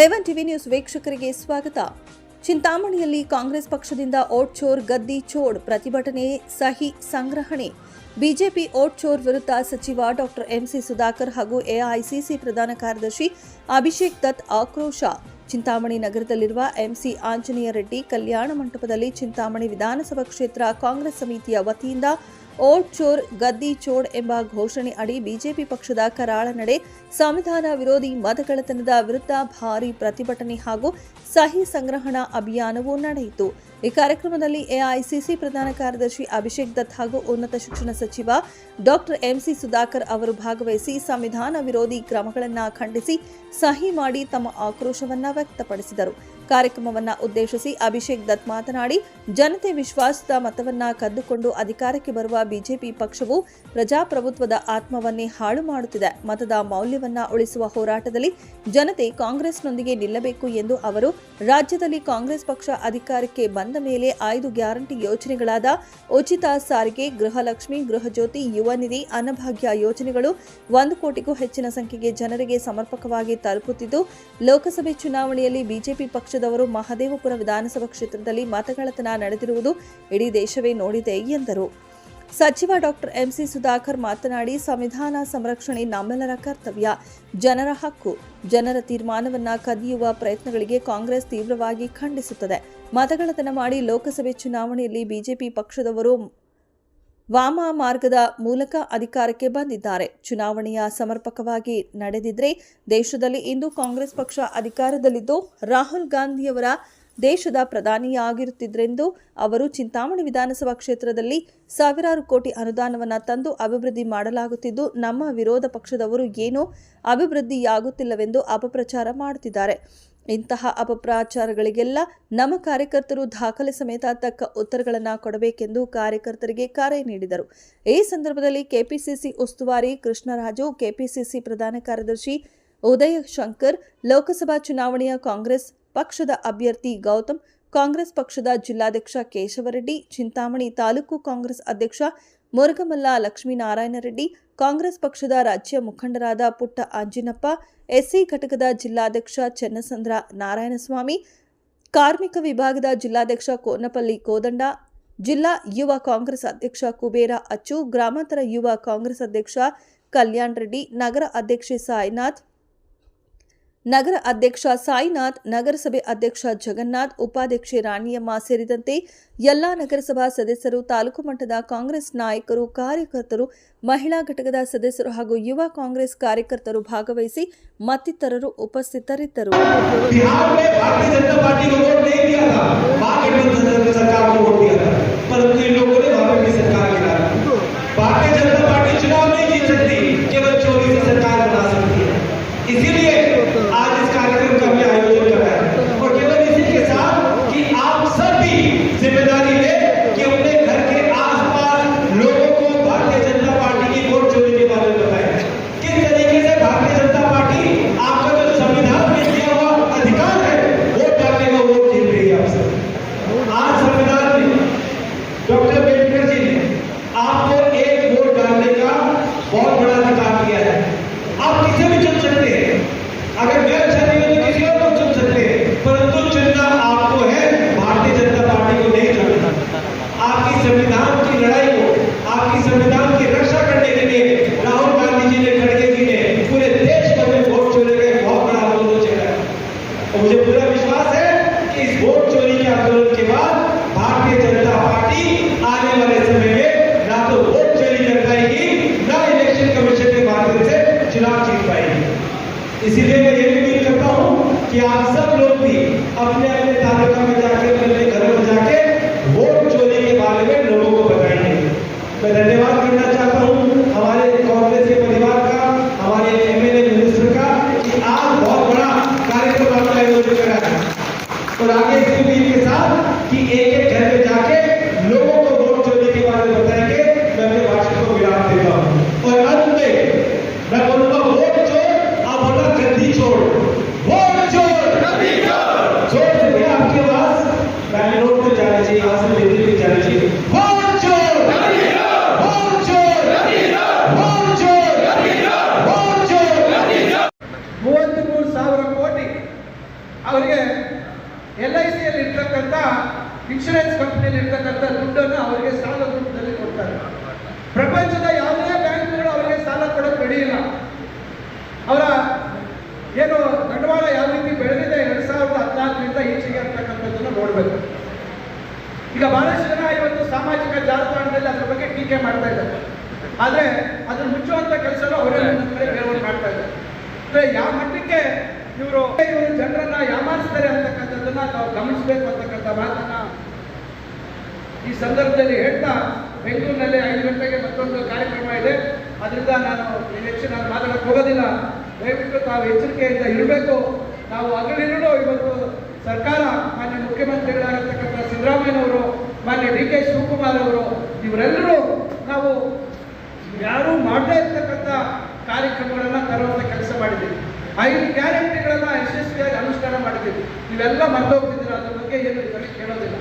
A one TV news ವೀಕ್ಷಕರಿಗೆ ಸ್ವಾಗತ. ಚಿಂತಾಮಣಿಯಲ್ಲಿ ಕಾಂಗ್ರೆಸ್ ಪಕ್ಷದಿಂದ ಓಟ್ ಚೋರ್ ಗದ್ದಿ ಚೋಡ್ ಪ್ರತಿಭಟನೆ ಸಹಿ ಸಂಗ್ರಹಣೆ. ಬಿಜೆಪಿ ಓಟ್ ಚೋರ್ ವಿರುದ್ಧ ಸಚಿವ ಡಾಕ್ಟರ್ ಎಂಸಿ ಸುಧಾಕರ್ ಹಾಗೂ ಎಐಸಿಸಿ ಪ್ರಧಾನ ಕಾರ್ಯದರ್ಶಿ ಅಭಿಷೇಕ್ ದತ್ ಆಕ್ರೋಶ. ಚಿಂತಾಮಣಿ ನಗರದಲ್ಲಿರುವ ಎಂಸಿ ಆಂಜನೇಯ ರೆಡ್ಡಿ ಕಲ್ಯಾಣ ಮಂಟಪದಲ್ಲಿ ಚಿಂತಾಮಣಿ ವಿಧಾನಸಭಾ ಕ್ಷೇತ್ರ ಕಾಂಗ್ರೆಸ್ ಸಮಿತಿಯ ವತಿಯಿಂದ ಓಟ್ ಚೋರ್, ಗದ್ದಿ ಚೋಡ್ ಎಂಬ ಘೋಷಣೆ ಅಡಿ ಬಿಜೆಪಿ ಪಕ್ಷದ ಕರಾಳ ನಡೆ ಸಂವಿಧಾನ ವಿರೋಧಿ ಮತಗಳತನದ ವಿರುದ್ಧ ಭಾರೀ ಪ್ರತಿಭಟನೆ ಹಾಗೂ ಸಹಿ ಸಂಗ್ರಹಣಾ ಅಭಿಯಾನವೂ ನಡೆಯಿತು. ಈ ಕಾರ್ಯಕ್ರಮದಲ್ಲಿ ಎಐಸಿಸಿ ಪ್ರಧಾನ ಕಾರ್ಯದರ್ಶಿ ಅಭಿಷೇಕ್ ದತ್ ಹಾಗೂ ಉನ್ನತ ಶಿಕ್ಷಣ ಸಚಿವ ಡಾಕ್ಟರ್ ಎಂಸಿ ಸುಧಾಕರ್ ಅವರು ಭಾಗವಹಿಸಿ ಸಂವಿಧಾನ ವಿರೋಧಿ ಕ್ರಮಗಳನ್ನು ಖಂಡಿಸಿ ಸಹಿ ಮಾಡಿ ತಮ್ಮ ಆಕ್ರೋಶವನ್ನು ವ್ಯಕ್ತಪಡಿಸಿದರು. ಕಾರ್ಯಕ್ರಮವನ್ನ ಉದ್ದೇಶಿಸಿ ಅಭಿಷೇಕ್ ದತ್ ಮಾತನಾಡಿ, ಜನತೆ ವಿಶ್ವಾಸದ ಮತವನ್ನ ಕದ್ದುಕೊಂಡು ಅಧಿಕಾರಕ್ಕೆ ಬರುವ ಬಿಜೆಪಿ ಪಕ್ಷವು ಪ್ರಜಾಪ್ರಭುತ್ವದ ಆತ್ಮವನ್ನೇ ಹಾಳು ಮಾಡುತ್ತಿದೆ. ಮತದ ಮೌಲ್ಯವನ್ನ ಉಳಿಸುವ ಹೋರಾಟದಲ್ಲಿ ಜನತೆ ಕಾಂಗ್ರೆಸ್ನೊಂದಿಗೆ ನಿಲ್ಲಬೇಕು ಎಂದು ಅವರು, ರಾಜ್ಯದಲ್ಲಿ ಕಾಂಗ್ರೆಸ್ ಪಕ್ಷ ಅಧಿಕಾರಕ್ಕೆ ಬಂದ ಮೇಲೆ ಐದು ಗ್ಯಾರಂಟಿ ಯೋಜನೆಗಳಾದ ಉಚಿತ ಸಾರಿಗೆ, ಗೃಹಲಕ್ಷ್ಮಿ, ಗೃಹಜ್ಯೋತಿ, ಯುವ ನಿಧಿ, ಅನ್ನಭಾಗ್ಯ ಯೋಜನೆಗಳು ಒಂದು ಕೋಟಿಗೂ ಹೆಚ್ಚಿನ ಸಂಖ್ಯೆಗೆ ಜನರಿಗೆ ಸಮರ್ಪಕವಾಗಿ ತಲುಪುತ್ತಿದ್ದು, ಲೋಕಸಭೆ ಚುನಾವಣೆಯಲ್ಲಿ ಬಿಜೆಪಿ ಪಕ್ಷದವರು ಮಹದೇವಪುರ ವಿಧಾನಸಭಾ ಕ್ಷೇತ್ರದಲ್ಲಿ ಮತಗಳತನ ನಡೆದಿರುವುದು ಇಡೀ ದೇಶವೇ ನೋಡಿದೆ ಎಂದರು. ಸಚಿವ ಡಾಕ್ಟರ್ ಎಂಸಿ ಸುಧಾಕರ್ ಮಾತನಾಡಿ, ಸಂವಿಧಾನ ಸಂರಕ್ಷಣೆ ನಮ್ಮೆಲ್ಲರ ಕರ್ತವ್ಯ. ಜನರ ಹಕ್ಕು. ಜನರ ತೀರ್ಮಾನವನ್ನ ಕದಿಯುವ ಪ್ರಯತ್ನಗಳಿಗೆ ಕಾಂಗ್ರೆಸ್ ತೀವ್ರವಾಗಿ ಖಂಡಿಸುತ್ತದೆ. ಮತಗಳತನ ಮಾಡಿ ಲೋಕಸಭೆ ಚುನಾವಣೆಯಲ್ಲಿ ಬಿಜೆಪಿ ಪಕ್ಷದವರು ವಾಮ ಮಾರ್ಗದ ಮೂಲಕ ಅಧಿಕಾರಕ್ಕೆ ಬಂದಿದ್ದಾರೆ. ಚುನಾವಣೆಯ ಸಮರ್ಪಕವಾಗಿ ನಡೆದಿದ್ರೆ ದೇಶದಲ್ಲಿ ಇಂದು ಕಾಂಗ್ರೆಸ್ ಪಕ್ಷ ಅಧಿಕಾರದಲ್ಲಿದ್ದು ರಾಹುಲ್ ಗಾಂಧಿಯವರ ದೇಶದ ಪ್ರಧಾನಿಯಾಗಿರುತ್ತಿದ್ದರೆಂದು ಅವರು ಚಿಂತಾಮಣಿ ವಿಧಾನಸಭಾ ಕ್ಷೇತ್ರದಲ್ಲಿ ಸಾವಿರಾರು ಕೋಟಿ ಅನುದಾನವನ್ನು ತಂದು ಅಭಿವೃದ್ಧಿ ಮಾಡಲಾಗುತ್ತಿದ್ದು ನಮ್ಮ ವಿರೋಧ ಪಕ್ಷದವರು ಏನೂ ಅಭಿವೃದ್ಧಿಯಾಗುತ್ತಿಲ್ಲವೆಂದು ಅಪಪ್ರಚಾರ ಮಾಡುತ್ತಿದ್ದಾರೆ ಇಂತಹ ಅಪಪ್ರಾಚಾರಗಳಿಗೆಲ್ಲ ನಮ್ಮ ಕಾರ್ಯಕರ್ತರು ದಾಖಲೆ ಸಮೇತ ತಕ್ಕ ಉತ್ತರಗಳನ್ನು ಕೊಡಬೇಕೆಂದು ಕಾರ್ಯಕರ್ತರಿಗೆ ಕರೆ ನೀಡಿದರು. ಈ ಸಂದರ್ಭದಲ್ಲಿ ಕೆಪಿಸಿಸಿ ಉಸ್ತುವಾರಿ ಕೃಷ್ಣರಾಜು, ಕೆಪಿಸಿಸಿ ಪ್ರಧಾನ ಕಾರ್ಯದರ್ಶಿ ಉದಯ ಶಂಕರ್, ಲೋಕಸಭಾ ಚುನಾವಣೆಯ ಕಾಂಗ್ರೆಸ್ ಪಕ್ಷದ ಅಭ್ಯರ್ಥಿ ಗೌತಮ್, ಕಾಂಗ್ರೆಸ್ ಪಕ್ಷದ ಜಿಲ್ಲಾಧ್ಯಕ್ಷ ಕೇಶವರೆಡ್ಡಿ, ಚಿಂತಾಮಣಿ ತಾಲೂಕು ಕಾಂಗ್ರೆಸ್ ಅಧ್ಯಕ್ಷ ಮುರುಗಮಲ್ಲ ಲಕ್ಷ್ಮೀನಾರಾಯಣ ರೆಡ್ಡಿ, ಕಾಂಗ್ರೆಸ್ ಪಕ್ಷದ ರಾಜ್ಯ ಮುಖಂಡರಾದ ಪುಟ್ಟ ಅಂಜಿನಪ್ಪ, ಎಸ್ಸಿ ಘಟಕದ ಜಿಲ್ಲಾಧ್ಯಕ್ಷ ಚೆನ್ನಸಂದ್ರ ನಾರಾಯಣಸ್ವಾಮಿ, ಕಾರ್ಮಿಕ ವಿಭಾಗದ ಜಿಲ್ಲಾಧ್ಯಕ್ಷ ಕೋನಪಲ್ಲಿ ಕೋದಂಡ, ಜಿಲ್ಲಾ ಯುವ ಕಾಂಗ್ರೆಸ್ ಅಧ್ಯಕ್ಷ ಕುಬೇರ ಅಚ್ಚು, ಗ್ರಾಮಾಂತರ ಯುವ ಕಾಂಗ್ರೆಸ್ ಅಧ್ಯಕ್ಷ ಕಲ್ಯಾಣ್ ರೆಡ್ಡಿ, ನಗರ ಅಧ್ಯಕ್ಷೆ ಸಾಯಿನಾಥ್ ನಗರ ಅಧ್ಯಕ್ಷ ಸಾಯಿನಾಥ್ ನಗರಸಭೆ ಅಧ್ಯಕ್ಷ ಜಗನ್ನಾಥ್ ಉಪಾಧ್ಯಕ್ಷೆ ರಾಣಿಯಮ್ಮ ಸೇರಿದಂತೆ ಎಲ್ಲಾ ನಗರಸಭಾ ಸದಸ್ಯರು ತಾಲೂಕು ಮಟ್ಟದ ಕಾಂಗ್ರೆಸ್ ನಾಯಕರು ಕಾರ್ಯಕರ್ತರು ಮಹಿಳಾ ಘಟಕದ ಸದಸ್ಯರು ಹಾಗೂ ಯುವ ಕಾಂಗ್ರೆಸ್ ಕಾರ್ಯಕರ್ತರು ಭಾಗವಹಿಸಿ ಮತ್ತಿತರರು ಉಪಸ್ಥಿತರಿದ್ದರು बिहार में भारतीय जनता पार्टी को इसीलिए मैं ये अपील करता हूँ कि आप सब लोग भी अपने अपने तालुका में जाकर अपने घरों में जाके वोट चोरी के बारे में लोगों को बताएँगे। मैं धन्यवाद करना चाहता हूँ हमारे कांग्रेस के परिवार का, हमारे एमएलए मिनिस्टर का कि आज बहुत बड़ा कार्यक्रम आपका आयोजन करा है। और आगे इसी उम्मीद के साथ कि एक एक घर में ಬರಬೇಕು ಈಗ ಬಹಳಷ್ಟು ಜನ ಇವತ್ತು ಸಾಮಾಜಿಕ ಜಾಲತಾಣದಲ್ಲಿ ಅದ್ರ ಬಗ್ಗೆ ಟೀಕೆ ಮಾಡ್ತಾ ಇದ್ದಾರೆ. ಆದ್ರೆ ಅದನ್ನು ಮುಚ್ಚುವಂತ ಕೆಲಸನೂ ಅವರೇ ಕೆಲವರು ಮಾಡ್ತಾ ಇದ್ದಾರೆ. ಯಾವ ಮಟ್ಟಕ್ಕೆ ಇವರು ಇವರು ಜನರನ್ನ ಯಾಮಾರಿಸ್ತಾರೆ ಅಂತಕ್ಕಂಥದ್ದನ್ನ ನಾವು ಗಮನಿಸಬೇಕು ಅಂತಕ್ಕಂಥ ಮಾತನ್ನ ಈ ಸಂದರ್ಭದಲ್ಲಿ ಹೇಳ್ತಾ ಬೆಂಗಳೂರಿನಲ್ಲಿ ಐದು ಗಂಟೆಗೆ ಮತ್ತೊಂದು ಕಾರ್ಯಕ್ರಮ ಇದೆ. ಅದರಿಂದ ನಾನು ಹೆಚ್ಚು ನಾನು ಮಾತಾಡಕ್ಕೆ ಹೋಗೋದಿಲ್ಲ. ದಯವಿಟ್ಟು ತಾವು ಎಚ್ಚರಿಕೆಯಿಂದ ಇರಬೇಕು. ನಾವು ಅಗಲಿರಲು ಇವತ್ತು ಸರ್ಕಾರ, ಮಾನ್ಯ ಮುಖ್ಯಮಂತ್ರಿಗಳಾಗಿರ್ತಕ್ಕಂಥ ಸಿದ್ದರಾಮಯ್ಯನವರು, ಮಾನ್ಯ ಡಿ ಕೆ ಶಿವಕುಮಾರ್ ಅವರು, ಇವರೆಲ್ಲರೂ ನಾವು ಯಾರೂ ಮಾಡದೇ ಇರ್ತಕ್ಕಂಥ ಕಾರ್ಯಕ್ರಮಗಳನ್ನು ತರುವಂಥ ಕೆಲಸ ಮಾಡಿದ್ದೀವಿ. ಐದು ಗ್ಯಾರಂಟಿಗಳನ್ನು ಯಶಸ್ವಿಯಾಗಿ ಅನುಷ್ಠಾನ ಮಾಡಿದ್ದೀವಿ. ನೀವೆಲ್ಲ ಮರೆತೋಗ್ತಿದ್ದೀರಾ ಅದ್ರ ಬಗ್ಗೆ ಏನು ಕೇಳೋದಿಲ್ಲ.